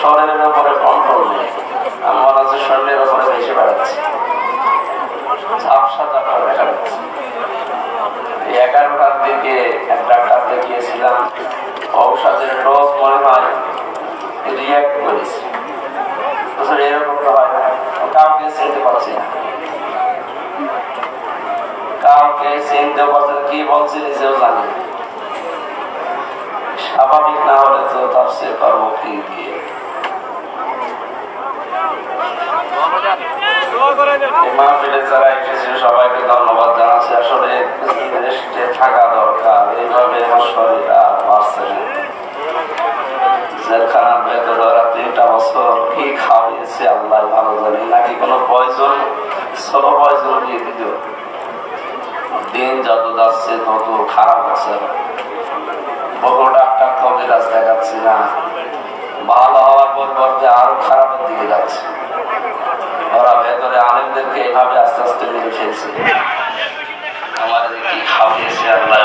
স্বরের ব্যাপারে কন্ট্রোল নেই আমি মনে হচ্ছে স্বর্ণের উপরে বেশি বাড়াচ্ছি। ঝাপসা ঝাপসা দেখা যাচ্ছে। এগারোটার দিকে ডাক্তার দেখিয়েছিলাম। ঔষধের ডোজ মনে হয় রিয়াক্ট করেছি। এরকম তো হয় না। কাউকে চিনতে পারছি না। কাউকে চিনতে পারছেন কি বলছে স্বাভাবিক না হলে তো তার সে কর্ম দিয়ে দিন। যত যাচ্ছে, তত খারাপ হচ্ছে বহু ডাক্তার কবিরাজ দেখাচ্ছি না। ভালো হওয়ার পরিবর্তে আরও খারাপের দিকে যাচ্ছে ওরা ভেতরে আলেমদেরকে এইভাবে আস্তে আস্তে নিয়ে ফেলছে। আমার যে কি খাওয়িয়েছে আল্লাহ